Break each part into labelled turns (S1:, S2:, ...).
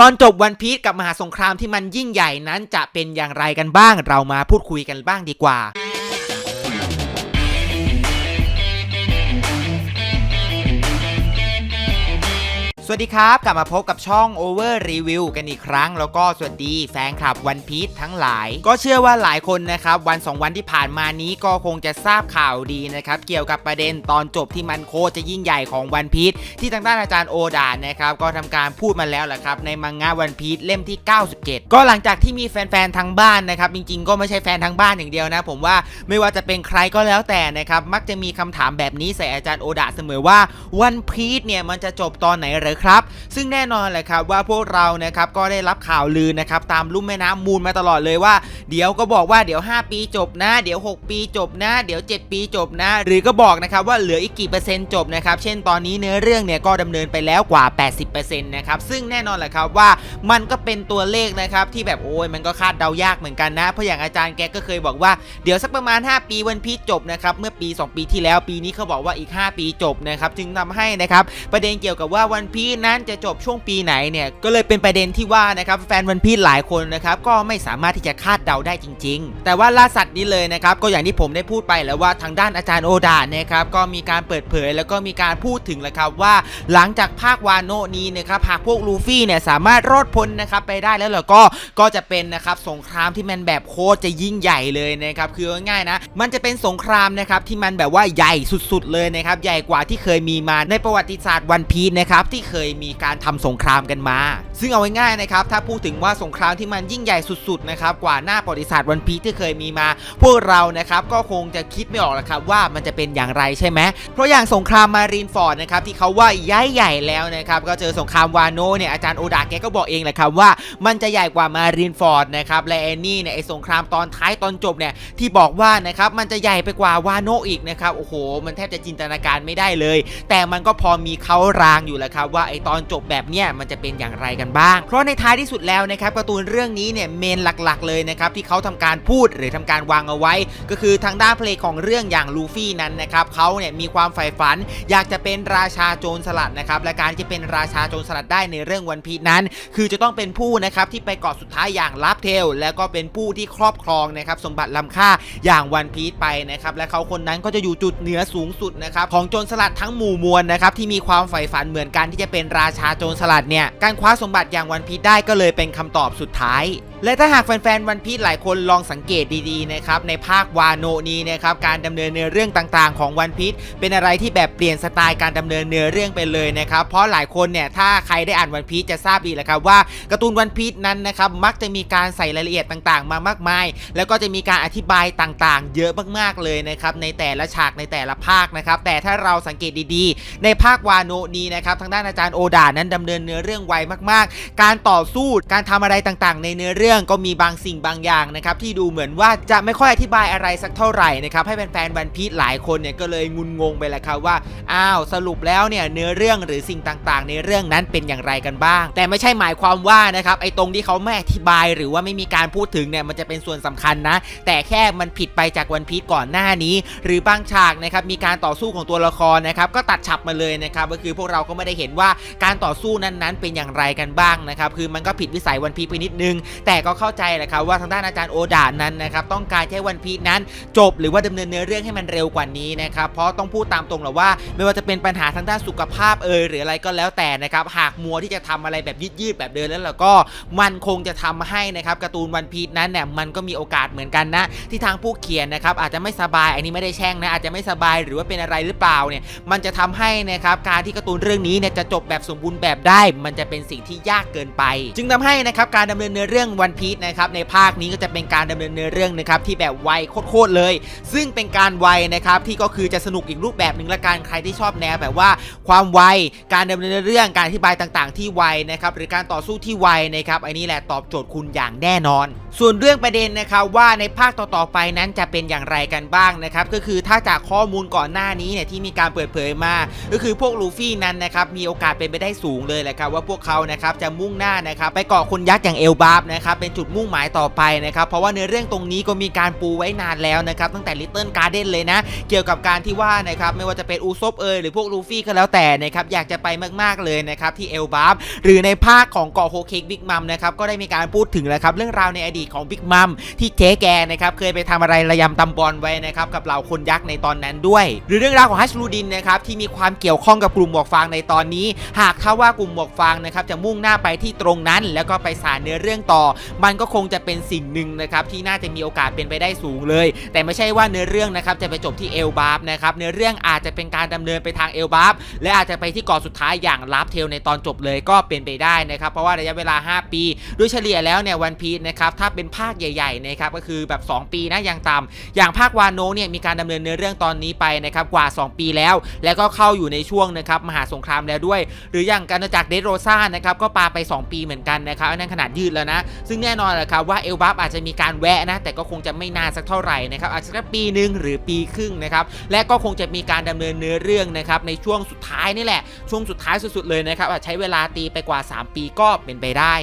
S1: ตอนจบวันพี e กับมหาสงครามที่มันยิ่งใหญ่นั้นจะเป็นอย่างไรกันบ้าง เรามาพูดคุยกันบ้างดีกว่า สวัสดีครับ กลับมาพบกับช่อง Over Review กันอีกครั้ง แล้วก็สวัสดีแฟนคลับวันพี e ทั้งหลาย ก็เชื่อว่าหลายคนนะครับ วัน 2 วันที่ผ่านมานี้ก็คงจะทราบข่าวดีนะครับ เกี่ยวกับประเด็นตอนจบที่มันโคจะยิ่งใหญ่ของวันพี e ที่ทางด้านอาจารย์โอดานนะครับ ก็ทำการพูดมาแล้วแหละครับในมังงะวันพี e เล่มที่ 97 ก็หลังจากที่มีแฟนๆทางบ้านนะครับจริงๆ ก็ไม่ใช่แฟนทางบ้านอย่างเดียวนะ ผมว่าไม่ว่าจะเป็นใครก็แล้วแต่นะครับมักจะมีคำถามแบบนี้ใส่อาจารย์โอดาเสมอว่าวันพีชเนี่ยมันจะจบตอนไหนหรอครับ ซึ่งแน่นอนแหละครับว่าพวกเรานะครับก็ได้รับข่าวลือนะครับตามลุ่มแม่น้ำมูลมาตลอดเลยว่า เดี๋ยวก็บอกว่าเดี๋ยว 5 ปีจบนะ เดี๋ยว 6 ปีจบนะ เดี๋ยว 7 ปีจบนะ หรือก็บอกนะครับว่าเหลืออีกกี่เปอร์เซ็นต์จบนะครับ เช่นตอนนี้เนื้อเรื่องเนี่ยก็ดำเนินไปแล้วกว่า 80%นะครับซึ่งแน่นอนแหละครับว่ามันก็เป็นตัวเลขนะครับที่แบบโอ้ยมันก็คาดเดายากเหมือนกันนะ เพราะอย่างอาจารย์แกก็เคยบอกว่าเดี๋ยวสักประมาณ 5 ปีวันพีจบนะครับเมื่อปี 2 ปีที่แล้วปีนี้เขาบอกว่าอีก 5 ปีจบนะครับจึงทำให้นะครับประเด็นเกี่ยวกับว่าวันพีชนั้นจะจบช่วงปีไหนเนี่ยก็เลยเป็นประเด็นที่ว่านะครับแฟนวันพีชหลายคนนะครับก็ไม่สามารถที่จะคาดเดาได้จริง ๆ แต่ว่าล่าสัตว์นี้เลยนะครับก็อย่างที่ผมได้พูดไปแล้วว่าทางด้านอาจารย์โอดานะครับก็มีการเปิดเผย แล้วก็มีการพูดถึงแล้วครับว่า หลังจากภาควานโนนี้นะครับหากพวกลูฟี่เนี่ยสามารถรอดพ้นนะครับไปได้แล้วแล้วก็ก็จะเป็นนะครับสงครามที่มันแบบโคตรจะยิ่งใหญ่เลยนะครับคือง่ายๆนะมันจะเป็นสงครามนะครับที่มันแบบว่าใหญ่สุดๆเลยนะครับใหญ่กว่าที่เคยมีมาในประวัติศาสตร์วันพีชนะครับที่เคยมีการทำสงครามกันมา ซึ่งเอาง่ายๆนะครับถ้าพูดถึงว่าสงครามที่มันยิ่งใหญ่สุดๆนะครับกว่าหน้าประวัติศาสตร์วันพีที่เคยมีมา พวกเรานะครับก็คงจะคิดไม่ออกแล้วครับว่ามันจะเป็นอย่างไรใช่ไหมเพราะอย่างสงครามมารีนฟอร์ดนะครับที่เขาว่าย้ายใหญ่แล้วนะครับก็เจอสงครามวานโนเนี่ยอาจารย์โอดาแกก็บอกเองแหละครับว่ามันจะใหญ่กว่ามารีนฟอร์ดนะครับและแอนนี่เนี่ยไอสงครามตอนท้ายตอนจบเนี่ยที่บอกว่านะครับมันจะใหญ่ไปกว่าวานโนอีกนะครับโอ้โห มันแทบจะจินตนาการไม่ได้เลย แต่มันก็พอมีเขารางอยู่แหละครับว่าไอตอนจบแบบเนี้ยมันจะเป็นอย่างไรกันบ้าง เพราะในท้ายที่สุดแล้วนะครับการ์ตูนเรื่องนี้เนี่ยเมนหลักๆ เลยนะครับที่เขาทำการพูดหรือทำการวางเอาไว้ ก็คือทางด้านเพลงของเรื่องอย่างลูฟี่นั้นนะครับเขาเนี่ยมีความใฝ่ฝัน อยากจะเป็นราชาโจรสลัดนะครับและการที่เป็นราชาโจรสลัดได้ในเรื่องวันพีนั้น คือจะต้องเป็นผู้นะครับที่ไปเกาะสุดท้ายอย่างลับเทล แล้วก็เป็นผู้ที่ครอบครองนะครับสมบัติล้ำค่าอย่างวันพีชไปนะครับและเขาคนนั้นก็จะอยู่จุดเหนือสูงสุดนะครับของโจรสลัดทั้งหมู่มวลนะครับที่มีความใฝ่ฝันเหมือนกันที่จะเป็นราชาโจรสลัดเนี่ย การคว้าสมบัติอย่างวันพีชได้ก็เลยเป็นคำตอบสุดท้าย และถ้าหากแฟนๆวันพีชหลายคนลองสังเกตดีๆนะครับในภาควาโนนี้นะครับการดำเนินเนื้อเรื่องต่างๆ ของวันพีชเป็นอะไรที่แบบเปลี่ยนสไตล์การดำเนินเนื้อเรื่องไปเลยนะครับเพราะหลายคนเนี่ยถ้าใครได้อ่านวันพีชจะทราบดีแหละครับว่าการ์ตูนวันพีชนั้นนะครับมักจะมีการใส่รายละเอียดต่างๆ มามากมาย แล้วก็จะมีการอธิบายต่างๆ เยอะมากๆเลยนะครับในแต่ละฉากในแต่ละภาคนะครับแต่ถ้าเราสังเกตดีๆ ในภาควาโนนี้นะครับทางด้านอาจารย์โอดานั้นดำเนินเนื้อเรื่องไวมากๆ การต่อสู้การทำอะไรต่างๆ ในเนื้อเรื่องก็มีบางสิ่งบางอย่างนะครับที่ดูเหมือนว่าจะไม่ค่อยอธิบายอะไรสักเท่าไหร่นะครับให้แฟนๆวันพีชหลายคนเนี่ยก็เลยงุนงงไปแหละครับว่าอ้าวสรุปแล้วเนี่ยเนื้อเรื่องหรือสิ่งต่างๆ ในเรื่องนั้นเป็นอย่างไรกันบ้าง แต่ไม่ใช่หมายความว่านะครับไอ้ตรงที่เขาไม่อธิบายหรือว่าไม่มีการพูดถึงเนี่ยมันจะเป็นส่วนสำคัญนะ แต่แค่มันผิดไปจากวันพีชก่อนหน้านี้ หรือบางฉากนะครับมีการต่อสู้ของตัวละครนะครับก็ตัดฉับมาเลยนะครับก็คือพวกเราก็ไม่ได้เห็นว่าการต่อสู้นั้นๆ เป็นอย่างไรกันบ้างนะครับคือมันก็ผิดวิสัยวันพีไปนิดนึง แต่ก็เข้าใจแหละครับว่าทางด้านอาจารย์โอดานั้นนะครับต้องการให้วันพีนั้น จบหรือว่าดำเนินเนื้อเรื่องให้มันเร็วกว่านี้นะครับเพราะต้องพูดตามตรงแหละว่า ไม่ว่าจะเป็นปัญหาทางด้านสุขภาพเอยหรืออะไรก็แล้วแต่นะครับหากมัวที่จะทำอะไรแบบยืดๆแบบเดินแล้วแล้วก็มันคงจะทำให้นะครับการ์ตูนวันพีชนั้นเนี่ยมันก็มีโอกาสเหมือนกันนะ ที่ทางผู้เขียนนะครับอาจจะไม่สบายอันนี้ไม่ได้แช่งนะอาจจะไม่สบายหรือว่าเป็นอะไรหรือเปล่าเนี่ยมันจะทำให้นะครับการที่การ์ตูนเรื่องนี้เนี่ยจะจบแบบสมบูรณ์แบบได้ มันจะเป็นสิ่งที่ยากเกินไป จึงทำให้นะครับการดำเนินเนื้อเรื่องวันพีชนะครับในภาคนี้ก็จะเป็นการดำเนินเนื้อเรื่องนะครับที่แบบไวโคตรเลย ซึ่งเป็นการไวนะครับที่ก็คือจะสนุกอีกรูปแบบหนึ่งละกันใครที่ชอบแนวแบบว่า ความไวการดำเนินเรื่องการอธิบายต่างๆ ที่ไวนะครับหรือการต่อสู้ที่ไวนะครับอันนี้แหละตอบโจทย์คุณอย่างแน่นอน ส่วนเรื่องประเด็นนะครับว่าในภาคต่อๆไปนั้นจะเป็นอย่างไรกันบ้างนะครับก็คือถ้าจากข้อมูลก่อนหน้านี้เนี่ยที่มีการเปิดเผยมา ก็คือพวกลูฟี่นั้นนะครับมีโอกาสเป็นไปได้สูงเลยแหละครับว่าพวกเขานะครับจะมุ่งหน้านะครับไปเกาะคนยักษ์อย่างเอลบาร์นะครับเป็นจุดมุ่งหมายต่อไปนะครับเพราะว่าในเรื่องตรงนี้ก็มีการปูไว้นานแล้วนะครับตั้งแต่ลิตเติ้ลการ์เด้นเลยนะเกี่ยวกับการที่ว่านะครับไม่ว่าจะเป็นอูซบเอยหรือพวกลูฟี่ก็แล้วแต่นะครับอยากจะไปมากๆเลยนะครับที่เอลบาร์หรือในภาคของเกาะโฮเคกบิ๊กมัมนะครับก็ได้มีการพูดถึงแล้วครับเรื่องราวในอดีตของบิ๊กมัมที่เจ๊แกนะครับเคยไปทำอะไรระยำตำบอลไว้นะครับกับเหล่าคนยักษ์ในตอนนั้นด้วย หรือเรื่องราวของฮัชลูดินนะครับที่มีความเกี่ยวข้องกับกลุ่มหมวกฟางในตอนนี้หากถ้าว่ากลุ่มหมวกฟางนะครับจะมุ่งหน้าไปที่ตรงนั้น แล้วก็ไปสานเนื้อเรื่องต่อ มันก็คงจะเป็นสิ่งหนึ่งนะครับที่น่าจะมีโอกาสเป็นไปได้สูงเลย แต่ไม่ใช่ว่าเนื้อเรื่องนะครับจะไปจบที่เอลบาร์นะครับเนื้อเรื่องอาจจะเป็นการดำเนินไปทางเอลบาร์และอาจจะไปที่เกาะสุดท้ายอย่างลาฟเทลในตอนจบเลยก็เป็นไปได้นะครับเพราะว่าระยะเวลา 5 ปีโดยเฉลี่ยแล้วเนี่ยวันพีชนะครับถ้าเป็นภาคใหญ่ๆนะครับก็คือแบบ 2 ปีนะอย่างต่ำอย่างภาควานโนเนี่ยมีการดำเนินเนื้อเรื่องตอนนี้ไปนะครับกว่า 2 ปีแล้ว แล้วก็เข้าอยู่ในช่วงนะครับมหาสงครามแล้วด้วยหรืออย่างการจากเดโรซ่านะครับก็ปาไป 2 ปีเหมือนกันนะครับนั่นขนาดยืดแล้วนะ ซึ่งแน่นอนแหละครับว่าเอลบัฟอาจจะมีการแวะนะ แต่ก็คงจะไม่นานสักเท่าไหร่นะครับอาจจะแค่ปีหนึ่งหรือปีครึ่งนะครับและก็คงจะมีการดำเนินเนื้อเรื่องนะครับในช่วงสุดท้ายนี่แหละช่วงสุดท้ายสุดๆเลยนะครับอาจใช้เวลาตีไปกว่า 3 ปีก็เป็นไปได้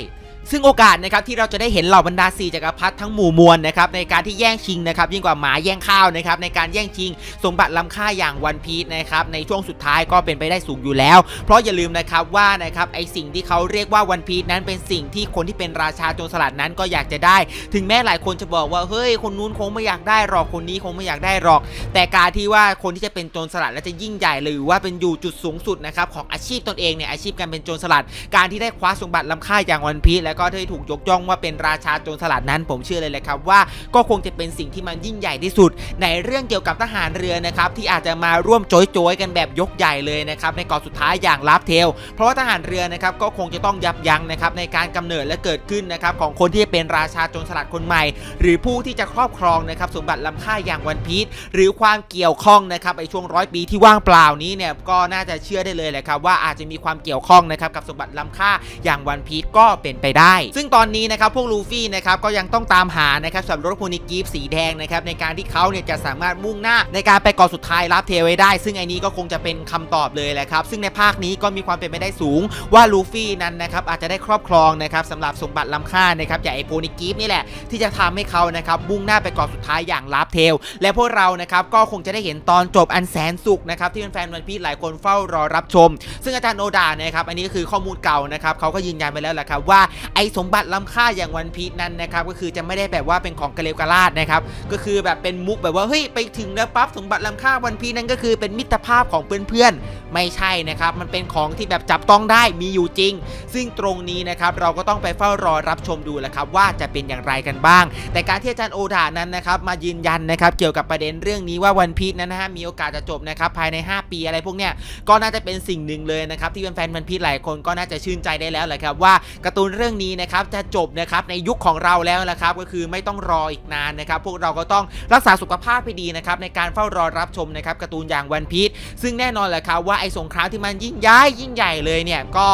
S1: ซึ่งโอกาสนะครับที่เราจะได้เห็นเหล่าบรรดาสี่จักรพรรดิทั้งหมู่มวลนะครับในการที่แย่งชิงนะครับยิ่งกว่าหมาแย่งข้าวนะครับในการแย่งชิง สมบัติล้ำค่าอย่างวันพีชนะครับในช่วงสุดท้ายก็เป็นไปได้สูงอยู่แล้ว เพราะอย่าลืมนะครับว่านะครับไอสิ่งที่เขาเรียกว่าวันพีชนั้นเป็นสิ่งที่คนที่เป็นราชาโจรสลัดนั้นก็อยากจะได้ ถึงแม้หลายคนจะบอกว่าเฮ้ยคนนู้นคงไม่อยากได้หรอกคนนี้คงไม่อยากได้หรอก แต่การที่ว่าคนที่จะเป็นโจรสลัดและจะยิ่งใหญ่หรือว่าเป็นอยู่จุดสูงสุดนะครับของอาชีพตนเองเนี่ยอาชีพการเป็นโจรสลัด การที่ได้คว้าสมบัติล้ำค่าอย่างวันพีชแลวก็ได้ถูกยกย่องว่าเป็นราชาโจรสลัดนั้น ผมเชื่อเลยแหละครับว่าก็คงจะเป็นสิ่งที่มันยิ่งใหญ่ที่สุด ในเรื่องเกี่ยวกับทหารเรือนะครับที่อาจจะมาร่วมโจยๆกันแบบยกใหญ่เลยนะครับในกาะสุดท้ายอย่างลาฟเทล เพราะว่าทหารเรือนะครับก็คงจะต้องยับยั้งนะครับในการกำเนิดและเกิดขึ้นนะครับของคนที่จะเป็นราชาโจรสลัดคนใหม่ หรือผู้ที่จะครอบครองนะครับสมบัติล้ำค่าอย่างวันพีชหรือความเกี่ยวข้องนะครับในช่วงร้อยปีที่ว่างเปล่านี้เนี่ยก็น่าจะเชื่อได้เลยแหละครับว่าอาจจะมีความเกี่ยวข้องนะครับกับสมบัติล้ำค่าอย่างวันพีชก็เป็นไปได้ซึ่งตอนนี้นะครับพวกลูฟี่นะครับก็ยังต้องตามหานะครับสำหรับรถโพนิกีฟสีแดงนะครับในการที่เขาเนี่ยจะสามารถมุ่งหน้า ในการไปเกาะสุดท้ายรับเทไว้ได้ ซึ่งไอ้นี้ก็คงจะเป็นคำตอบเลยแหละครับซึ่งในภาคนี้ก็มีความเป็นไปได้สูงว่าลูฟี่นั้นนะครับอาจจะได้ครอบครองนะครับสำหรับสมบัติล้ำค่านะครับอย่างไอโพนิกีฟนี่แหละที่จะทำให้เขานะครับมุ่งหน้าไปเกาะสุดท้ายอย่างลาฟเทล และพวกเรานะครับก็คงจะได้เห็นตอนจบอันแสนสุขนะครับที่แฟนๆวันพีชหลายคนเฝ้ารอรับชม ซึ่งอาจารย์โนดานะครับอันนี้ก็คือข้อมูลเก่านะครับเขาก็ยืนยันไปแล้วแหละครับว่าไอสมบัติล้ำค่าอย่างวันพีชนั้นนะครับก็คือจะไม่ได้แบบว่าเป็นของกระเลวกระลาดนะครับก็คือแบบเป็นมุกแบบว่าเฮ้ยไปถึงแล้วปั๊บสมบัติล้ำค่าวันพีชนั้นก็คือเป็นมิตรภาพของเพื่อนๆไม่ใช่นะครับมันเป็นของที่แบบจับต้องได้มีอยู่จริง ซึ่งตรงนี้นะครับเราก็ต้องไปเฝ้ารอรับชมดูแหละครับว่าจะเป็นอย่างไรกันบ้าง แต่การที่อาจารย์โอดานั้นนะครับมายืนยันนะครับเกี่ยวกับประเด็นเรื่องนี้ว่าวันพีชนั้นนะฮะมีโอกาสจะจบนะครับภายใน 5 ปีอะไรพวกเนี้ยก็น่าจะเป็นสิ่งหนึ่งเลยนะครับที่แฟนๆวันพีชหลายคนก็น่าจะชื่นใจได้แล้วแหละครับว่าการ์ตูนเรื่องนี้นะครับจะจบนะครับในยุคของเราแล้วละครับก็คือไม่ต้องรออีกนานนะครับพวกเราก็ต้องรักษาสุขภาพให้ดีนะครับในการเฝ้ารอรับชมนะครับการ์ตูนอย่างวันพีชซึ่งแน่นอนแหละครับว่าไอ้สงครามที่มันยิ่งย้ายยิ่งใหญ่เลยเนี่ยก็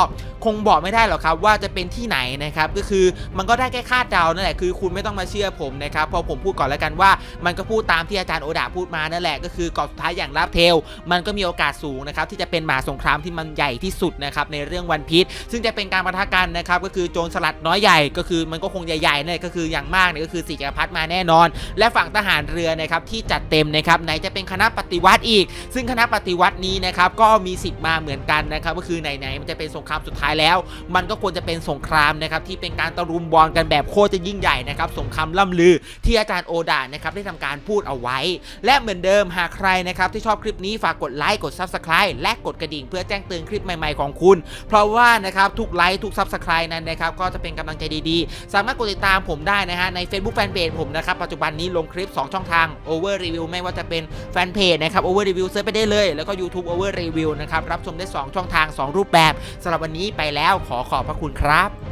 S1: คงบอกไม่ได้หรอกครับว่าจะเป็นที่ไหนนะครับก็คือมันก็ได้แค่คาดเดานั่นแหละคือคุณไม่ต้องมาเชื่อผมนะครับพอผมพูดก่อนแล้วกันว่ามันก็พูดตามที่อาจารย์โอดาพูดมานั่นแหละก็คือเกาะสุดท้ายอย่างลาบเทล มันก็มีโอกาสสูงนะครับที่จะเป็นหมาสงครามที่มันใหญ่ที่สุดนะครับในเรื่องวันพีชซึ่งจะเป็นการปะทะกันนะครับก็คือโจรสลัดน้อยใหญ่ก็คือมันก็คงใหญ่ๆเนี่ยก็คืออย่างมากเนี่ยก็คือสี่จักรพรรดิมาแน่นอน และฝั่งทหารเรือนะครับที่จัดเต็มนะครับไหนจะเป็นคณะปฏิวัติอีก ซึ่งคณะปฏิวัตินี้นะครับก็มีสิทธิ์มาเหมือนกันนะครับก็คือไหนๆมันจะเป็นสงครามสุดท้ายแล้ว มันก็ควรจะเป็นสงครามนะครับที่เป็นการตะลุมบอลกันแบบโคตรจะยิ่งใหญ่นะครับสงครามล่ำลือที่อาจารย์โอดานะครับได้ทำการพูดเอาไว้ และเหมือนเดิมหากใครนะครับที่ชอบคลิปนี้ฝากกดไลค์กด Subscribe และกดกระดิ่งเพื่อแจ้งเตือนคลิปใหม่ๆของคุณ เพราะว่านะครับทุกไลค์ทุก Subscribe นั้นนะครับก็จะเป็นกำลังใจดีๆ สามารถกดติดตามผมได้นะฮะใน Facebook Fanpage ผมนะครับปัจจุบันนี้ลงคลิป 2 ช่องทาง Over Review ไม่ว่าจะเป็นแฟนเพจนะครับ Over Review เซิร์ชไปได้เลย แล้วก็ YouTube Over Review นะครับรับชมได้ 2 ช่องทาง 2 รูปแบบสำหรับวันนี้ไปแล้วขอขอบพระคุณครับ